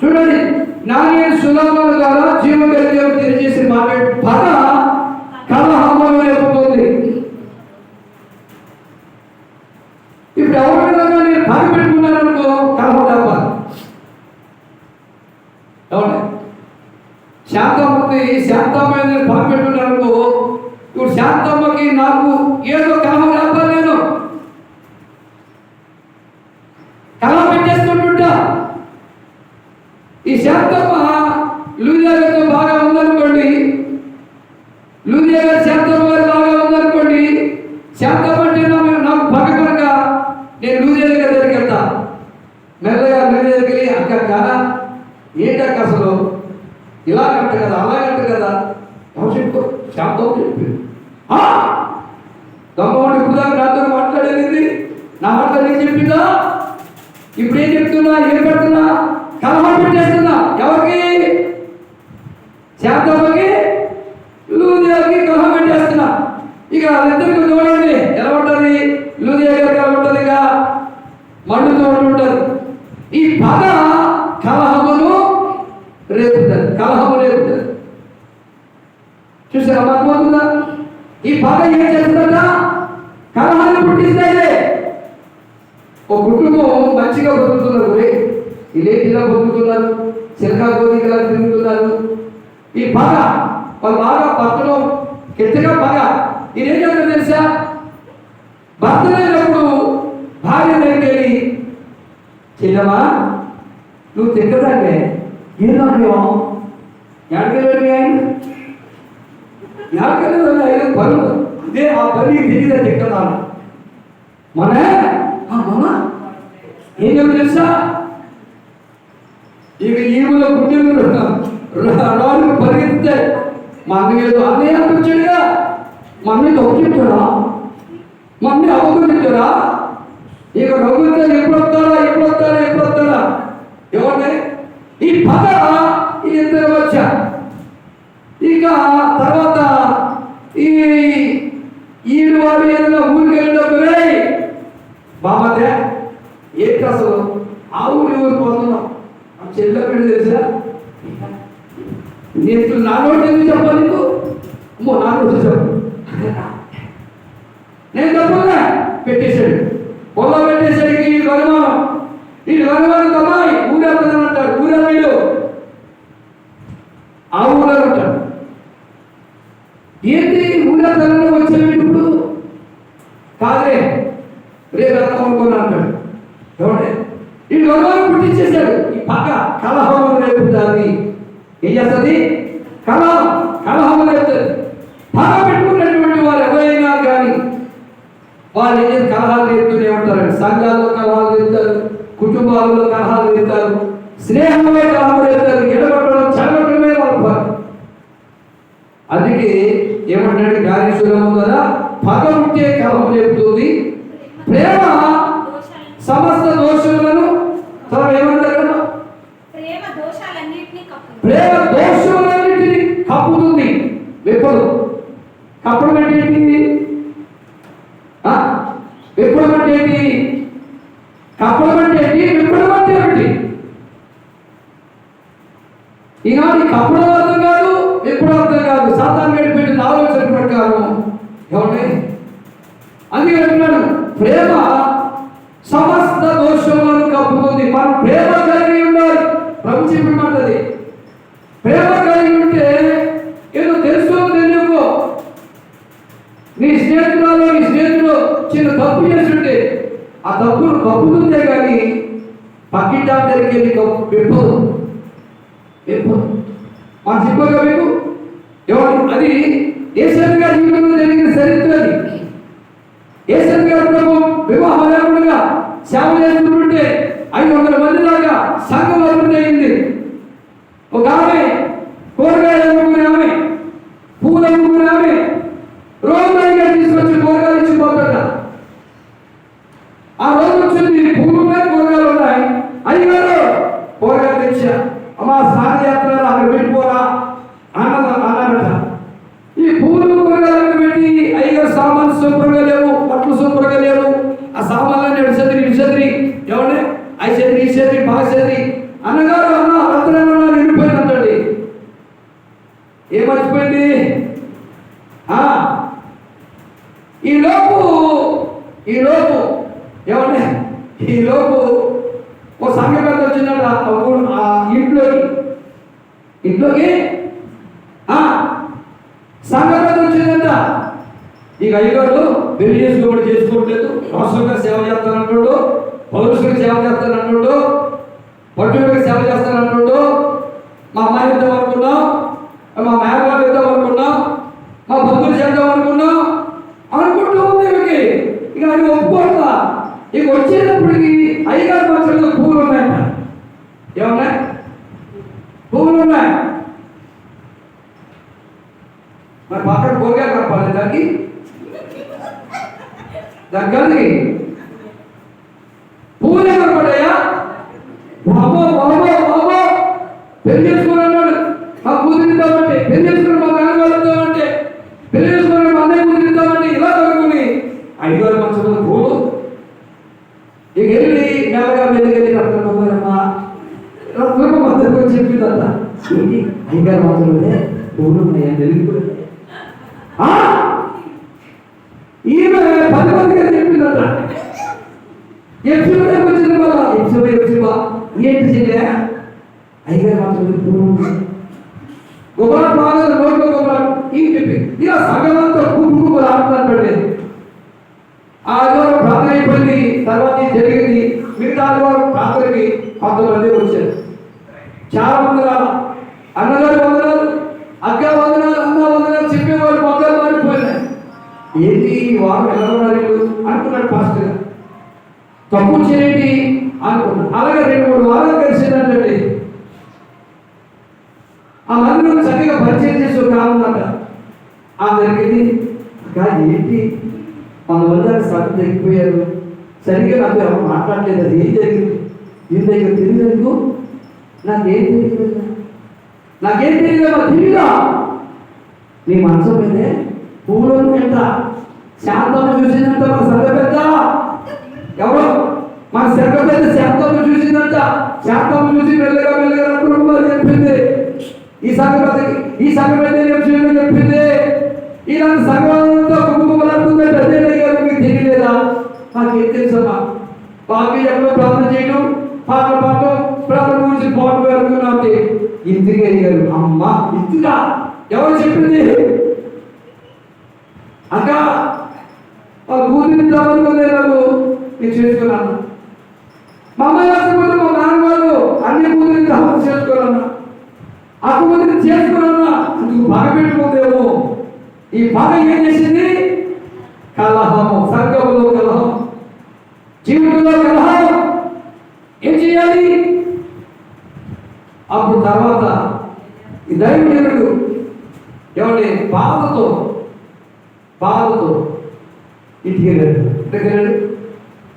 చూడండి నాని సులభముల ద్వారా జీవ కలిగి తెలియజేసి మాట్లాడే పద కలహములు రేపుతుంది ఇప్పుడు ఎవరైనా నేను పని పెట్టుకున్నాను అనుకో కలహం తప్పాలి అవును శాంతమ్మకి శాంతమ్మ పని పెట్టుకున్నాను అనుకో ఇప్పుడు శాంతమ్మకి నాకు ఏదో కలహం తప్పాలి నేను కలహం పెట్టేసుకుంటుంటా ఈ శాంతమ్మ లూదియా గారితో బాగా ఉందనుకోండి లూదియా గారు శాంతమ్మ గారు బాగా ఉందనుకోండి శాంతమ్మ అంటే నాకు నాకు పగ కనుక నేను లూదియా గారి దగ్గరికి వెళ్తా మెల్లగా లూదియా దగ్గరికి వెళ్ళి అక్క ఏంటక్క అసలు అంట కదా అలా కట్ట కదా? ఎవరు చెప్పు శాంతం చెప్పి దమ్మవాడు ఇప్పుడు దాకా నాతో మాట్లాడేది నా భర్త నేను చెప్పిందా? ఇప్పుడు ఏం చెప్తున్నా ఏం పెడుతున్నా? కలహం పెట్టేస్తున్నా. ఎవరికి? శాంతమ్మకి లూదియాకి కలహం పెట్టేస్తున్నా. ఇక వాళ్ళిద్దరికి చూడండి ఎలా ఉంటుంది? లూదియా గారికి ఎలా ఉంటుంది ఇక మండుతూ ఉంటుంటారు ఈ పద కలహ కలహం కలహము చూసారా అర్థమవుతుందా ఈ పద ఏం చేస్తుందా కలహాన్ని పుట్టిస్తే ఒక కుటుంబం మంచిగా బతుకుతున్నారు. ఒరే ఇలేటిలా బతుకుతున్నారు చిలకా గోధికలా తిరుగుతున్నారు. ఈ పగ వాళ్ళు బాగా భర్తలో గట్టిగా పగ. ఇదేం చేస్తారు తెలుసా? భర్త లేనప్పుడు భార్య దగ్గరికి వెళ్ళి చిన్నమా నువ్వు తిక్కదాన్నే ఏదో మేము ఎక్కడికి ఆయన ఎక్కడికి ఆయన పనులు అదే ఆ పని తెలియదే మన మన ఏం తెలుసా? ఇక ఈవుల పుట్టిన రాళ్ళు పరిగెత్తే మా అన్న ఏదో అన్నయ్య అనిపించాడుగా మా అన్నయ్య తప్పు మా అన్నయ్య ఇక నవ్వుతే ఎప్పుడు వస్తారా ఎప్పుడు వస్తారా ఎప్పుడు వస్తారా ఎవరిని ఈ పద ఇద్దరు వచ్చారు ఇక తర్వాత ఈ ఈడు వాడు ఏదైనా ఊరికి వెళ్ళినప్పుడు బామతే ఏంటి అసలు ఆ ఊరి ఊరు పోతున్నాం. ఆ చెల్లె పెళ్ళి తెలుసా? నేను నా నోటి ఎందుకు చెప్పాలి నీకు? అమ్మో నా నోటి చెప్పు నేను తప్పకుండా పెట్టేశాడు. పొలం పెట్టేసరికి ఈ కనుమానం ఈ కనుమానం అమ్మాయి ఊరెళ్తాను అంటాడు ఊరెళ్ళు ఆ ఊళ్ళో ఉంటాడు ఏంటి ఊరెళ్తానని వచ్చేవి ఇప్పుడు? కాదే రేపు రక్తం అనుకున్నా అంటాడు ఎవడే? ఈ గొడవలు పుట్టించేశాడు ఈ పక్క కలహం రేపుతుంది ఏం చేస్తుంది? కలహం కలహం రేపుతుంది పగ పెట్టుకున్నటువంటి వారు ఎవరైనా కానీ వాళ్ళు ఏం కలహాలు రేపుతూనే ఉంటారండి. సంఘాల్లో కలహాలు రేపుతారు కుటుంబాల్లో కలహాలు రేపుతారు స్నేహంలో కలహాలు రేపుతారు ఎడగొట్టడం చదవటమే వాళ్ళ పని అందుకే ఏమంటాడు గాలి సులభం కదా? పగ ఉంటే కలహం రేపుతుంది ప్రేమ సమస్త దోషములను తర్వాత ఏమంటారు? ప్రేమ దోషములన్నింటినీ కప్పుతుంది. విప్పదు. కప్పడం అంటే ఏంటి? విప్పడం అంటే ఏంటి? కప్పడం అంటే ఏంటి? విప్పడం అంటే ఏంటి ఈనాడు కప్పడం అర్థం అర్థం కాదు. సాతాన్ గడి పెట్టిన ఆలోచన ప్రకారం ఏమండి? అందుకే అంటున్నాడు ప్రేమ సమస్త దోషములను కప్పుతుంది. మనం ప్రేమ కలిగి ఉండాలి. ప్రభు చెప్పమంటది ప్రేమ కలిగి ఉంటే ఏదో తెలుసో తెలియకో నీ స్నేహితురాలు నీ స్నేహితుడు చిన్న తప్పు చేస్తుంటే ఆ తప్పును కప్పుతుందే కానీ పక్కింటి ఆమె దగ్గరికి వెళ్ళి కప్పు విప్పదు. విప్పదు. మా చెప్పగా మీకు అది ఏసన్ గారి జీవితంలో జరిగిన చరిత్ర అది. ఏసన్ గారు ప్రభు వివాహం లేకుండా సేవ చేస్తుంటే ఐదు వందల మంది దాకా సంఘం అభివృద్ధి అయింది. ఒక ఆమె కూరగాయలు అమ్ముకునే ఆమె పూలు అమ్ముకునే ఆమె రోజు అడిగా తీసుకొచ్చి కూరగాయలు ఇచ్చిపోతాడ ఆ రోజు వచ్చింది పూలు ఉన్నాయి కూరగాయలు ఉన్నాయి అయ్యారు కూరగాయలు తెచ్చా అమ్మా స్నాన యాత్రలు అక్కడ పెట్టిపోరా అన్నద అన్నారట ఈ పూలు కూరగాయలు పెట్టి అయ్యగారు సామాన్లు శుభ్రంగా లేవు బట్టలు శుభ్రంగా లేవు ఆ సామాన్లన్నీ ఎడు చదిరి ఇటు చదిరి ఎవడే ఐ చదిరి ఈ చదిరి బాగా చదిరి అన్నగారు అన్న అలా అప్పుడు ఆ ఇంట్లోకి ఇంట్లోకి? ఆ? వచ్చిందంట ఇక అయ్యగారు పెళ్ళి చేసుకోవడం చేసుకోవట్లేదు. రాష్ట్రంగా సేవ చేస్తానంటున్నాడు పౌరుషులకు సేవ చేస్తానంటున్నాడు పట్టుకు సేవ చేస్తానంటున్నాడు మా అమ్మాయి ఇద్దాం అనుకున్నాం మా మేనగారు ఇద్దాం అనుకున్నాం మా బంధువులు చేద్దాం అనుకున్నాం అనుకుంటూ ఉంది ఈమెకి ఇక అది ఒప్పుకోవట్లా. ఇక వచ్చేటప్పటికి అయ్యగారు మాత్రం పూలు ఉన్నాయంట. ఏమన్నా భూములు ఉన్నాయి మరి పక్కన కూరగాయలు కలపాలి దానికి? దాని కలిగి పూలే కనపడ్డాయా బాబో బాబో బాబో పెళ్ళి చేసుకున్నాడు మా కూతురిద్దామంటే పెళ్ళి చేసుకున్నాడు బాబా నాన్న వాళ్ళతో పెళ్ళి చేసుకుని మా అన్నయ్య కూతురిద్దామంటే ఇలా కనుక్కుని ఐదుగురు మంచంలో పూలు ఇక వెళ్ళి మెల్లగా మెల్లిగెళ్ళి రత్నమ్మ రత్నమ్మ మధ్యలో చెప్పిందంట ఏంటి అయ్యగారు మంచంలోనే ఆ? ఈమె పది మందికి చెప్పిందట. ఎప్సిబా వచ్చింది మళ్ళా. ఏంటి చెల్లె? అయ్యగారు మాత్రం గొప్ప నోట్లో గొప్ప ఈ చెప్పి? ఇలా సగమంతా గుంపు ఆ ఆదివారం ప్రార్థన అయిపోయింది. తర్వాత జరిగింది? మిగతా ఆదివారం ప్రార్థనకి కొంతమంది ఏంటి వారు వారం ఎలా ఉన్నారు వీళ్ళు? అనుకున్నాడు పాస్టర్. గారు తప్పు చేయండి అనుకున్నాడు. అలాగే రెండు మూడు వారాలు కలిసిందంటే ఆ మందిరం చక్కగా పరిచయం చేసి కావాలన్నమాట ఆమె ఉందట ఆ జరిగింది అక్క ఏంటి? వాళ్ళందరూ సభ తగ్గిపోయారు సరిగ్గా నాకు ఎవరు మాట్లాడలేదు. అది ఏం జరిగింది? ఏం దగ్గర తెలియదు నాకేం తెలియదు నాకేం తెలియదు తెలియదా? నీ మనసు మీదే పువ్వులను ఎంత? శాంతము చూసిందంట మన సంఘ పెద్ద ఎవరు? మన సంఘ పెద్ద శాంతము చూసిందంట. శాంతము చూసి మెల్లగా మెల్లగా కుటుంబాలు చెప్పింది. ఈ సంఘ పెద్దకి ఈ సంఘ పెద్ద చెప్పింది చెప్పింది. ఇలాంటి సంఘంతో కుటుంబాలంటుందంటే అదే గారు మీకు తెలియలేదా? నాకేం తెలుసమ్మా బాబీ ఎక్కడో ప్రార్థన చేయడం పాట పాట ప్రార్థన గురించి పాటలు పెడుతున్నాంటే ఇంటికి అడిగారు అమ్మ ఇందుగా ఎవరు చెప్పింది? అక్క ఆ కూతురి కూతురిని నాకు నేను చేసుకున్నాను. మా అమ్మాయి రాకపోతే మా నాన్న వాళ్ళు అన్ని కూతురిని చదువు చేసుకున్నాను అక్క కూతురిని చేసుకున్నాను అందుకు బాగా పెట్టుకుందేమో. ఈ బాధ ఏం చేసింది? కలహము సంఘంలో కలహం జీవితంలో కలహం. ఏం చేయాలి? అప్పుడు తర్వాత ఈ దైవజనుడు ఏమండి బాధతో బాధతో ఇంటికి వెళ్ళాడు ఇంటికి వెళ్ళాడు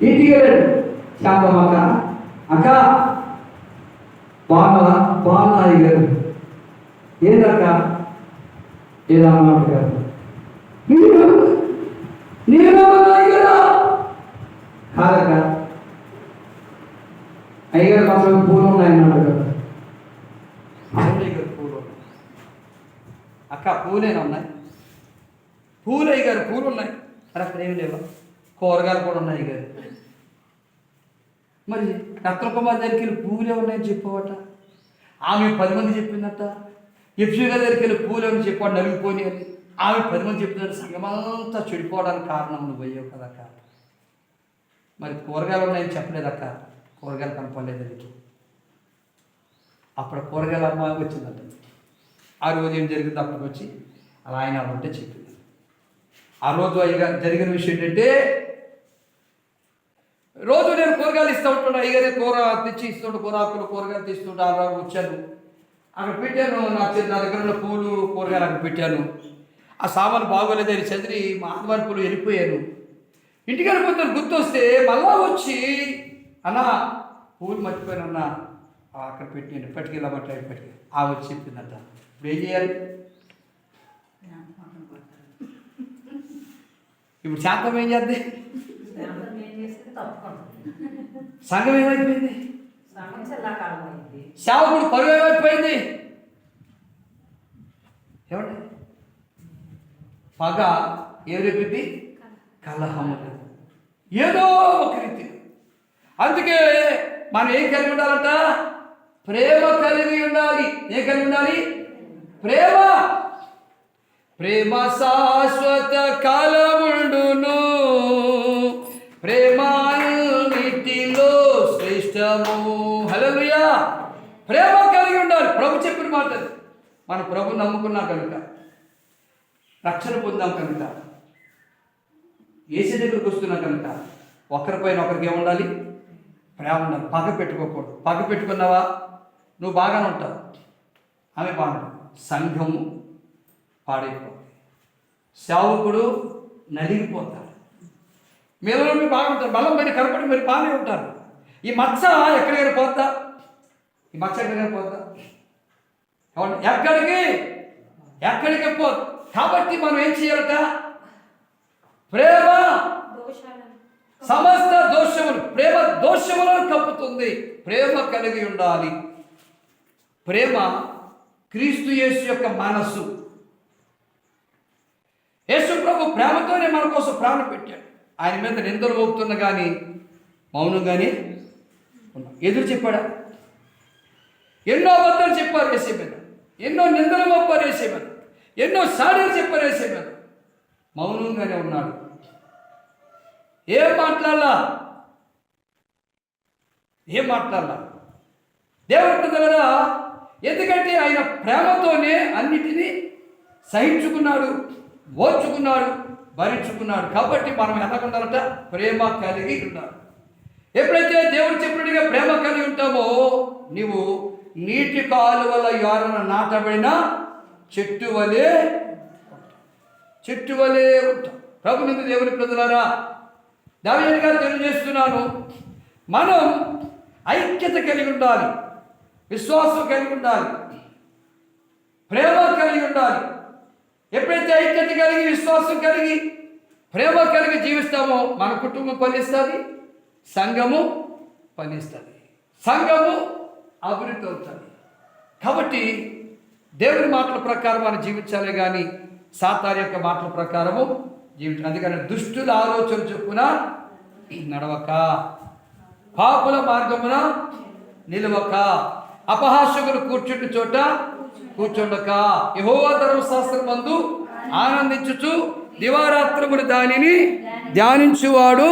ఇంటికి వెళ్ళాడు శాంతం అక్క అక్క బాగా బాగా అడిగారు ఏదక్క ఏదా మాట గారు నేను అయ్యారా కాదక్క. అయ్యగారు మాత్రం పూలు ఉన్నాయన్నాడు కదా అక్క పూలేనా ఉన్నాయి? పూలు అయ్యారు పూలు ఉన్నాయి. మరి అక్కడ ఏమి లేవా? కూరగాయలు కూడా ఉన్నాయి గారు. మరి రత్నకుమార్ దగ్గరికి వెళ్ళి పూలే ఉన్నాయని చెప్పవట? ఆమె పది మంది చెప్పిందట. యక్షుగ దగ్గరికి వెళ్ళి పూలే అని చెప్పాడు నలిగిపోయి అని. ఆమె పది మంది చెప్తున్నారు సంగమంతా చెడిపోవడానికి కారణం నువ్వు అయ్యావు కదక్క మరి కూరగాయలు ఉన్నాయని చెప్పలేదక్క కూరగాయలు కనపడలేదు నీకు అప్పుడు కూరగాయల అమ్మాయి వచ్చిందంట. ఆ రోజు ఏం జరిగింది? అప్పటికి వచ్చి అలా ఆయన అలా ఉంటే చెప్పింది ఆ రోజు అయ్యగా జరిగిన విషయం ఏంటంటే రోజు నేను కూరగాయలు ఇస్తూ ఉంటాను అయ్యగారి కూర తెచ్చి ఇస్తుంటే కూరాకులు కూరగాయలు తీస్తుంటే అలా వచ్చాను. అక్కడ పెట్టాను నా చే- నా దగ్గర ఉన్న పూలు కూరగాయలు అక్కడ పెట్టాను. ఆ సామాను బాగోలేదని చదివి మా ఆదివారి పూలు వెళ్ళిపోయాను. ఇంటికి వెళ్ళిపోతాను గుర్తొస్తే మళ్ళా వచ్చి అన్న పూలు మర్చిపోయాను అన్న అక్కడ పెట్టి పట్టుకెళ్ళమంటే పట్టుకు ఆ వచ్చి చెప్పిందంట. ఇప్పుడు ఏం చేయాలి? ఇప్పుడు శాంతం ఏం చేద్ది? సంఘం ఏమైపోయింది? సేవకుడు పరువు ఏమైపోయింది? ఏమండి? పగ ఏ రేపింది కలహము ఏదో ఒక రీతి. అందుకే మనం ఏం కలిగి ఉండాలంట? ప్రేమ కలిగి ఉండాలి. ఏం కలిగి ఉండాలి? ప్రేమ. ప్రేమ శాశ్వత కాలముండును. ప్రేమాన్నిటిలో శ్రేష్టము. హల్లెలూయా. ప్రేమ కలిగి ఉండాలి. ప్రభు చెప్పిన మాట మన ప్రభు నమ్ముకున్నా కనుక రక్షణ పొందాం కనుక ఏసీ దగ్గరికి వస్తున్నా కనుక ఒకరిపైన ఒకరికి ఏముండాలి ప్రేమ ఉండాలి. పగ పెట్టుకోకూడదు. పగ పెట్టుకున్నావా? నువ్వు బాగానే ఉంటావు. ఆమె బాగుంటుంది సంఘము. పాడైపోతుంది సేవకుడు నలిగిపోతాడు. మీరు మీరు బాగుంటారు బలం పైన కనపడి మీరు బాగానే ఉంటారు. ఈ మచ్చ ఎక్కడికైనా పోద్దా? ఈ మచ్చ ఎక్కడికైనా పోద్దా? ఎక్కడికి? ఎక్కడికి పోదు కాబట్టి మనం ఏం చేయాలట? ప్రేమ సమస్త దోషములు ప్రేమ దోషములను కప్పుతుంది. ప్రేమ కలిగి ఉండాలి. ప్రేమ క్రీస్తు యేసు యొక్క మనస్సు యేసు ప్రభు ప్రేమతోనే మన కోసం ప్రాణం పెట్టాడు. ఆయన మీద నిందలు మోపుతున్నా కానీ మౌనంగానే ఉన్నాం. ఎదురు చెప్పాడా? ఎన్నో అబద్ధాలు చెప్పారు వేసే మీద. ఎన్నో నిందలు మోపారు వేసే మీద. ఎన్నో సాడీలు చెప్పారు వేసే మీద. మౌనంగానే ఉన్నాడు. ఏం మాట్లాడాలా? ఏం మాట్లాడాలా? దేవుడి దగ్గర ఎందుకంటే ఆయన ప్రేమతోనే అన్నిటినీ సహించుకున్నాడు ఓర్చుకున్నాడు భరించుకున్నాడు. కాబట్టి మనం ఎలా ఉండాలంట ప్రేమ కలిగి ఉండాలి. ఎప్పుడైతే దేవుడు చెప్పినట్టుగా ప్రేమ కలిగి ఉంటామో నీవు నీటి కాలువల యారన నాటబడిన చెట్టు వలె చెట్టు వలె ఉంటాం ప్రభునందు దేవుని ప్రజలారా దావిజన్ గారు తెలియజేస్తున్నాను. మనం ఐక్యత కలిగి ఉండాలి. విశ్వాసం కలిగి ఉండాలి. ప్రేమ కలిగి ఉండాలి. ఎప్పుడైతే ఐక్యత కలిగి విశ్వాసం కలిగి ప్రేమ కలిగి జీవిస్తామో మన కుటుంబం పనిస్తుంది సంఘము పనిస్తుంది సంఘము అభివృద్ధి అవుతుంది. కాబట్టి దేవుని మాటల ప్రకారం మనం జీవించాలి కానీ సాతారి యొక్క మాటల ప్రకారము జీవించాలి అందుకని దుష్టుల ఆలోచన చొప్పున నడవక. పాపుల మార్గమున నిలవక. అపహాసకులు కూర్చుంటు చోట కూర్చుండక యహోవా ధర్మశాస్త్రం మందు ఆనందించుచు దివారాత్రములు దానిని ధ్యానించువాడు.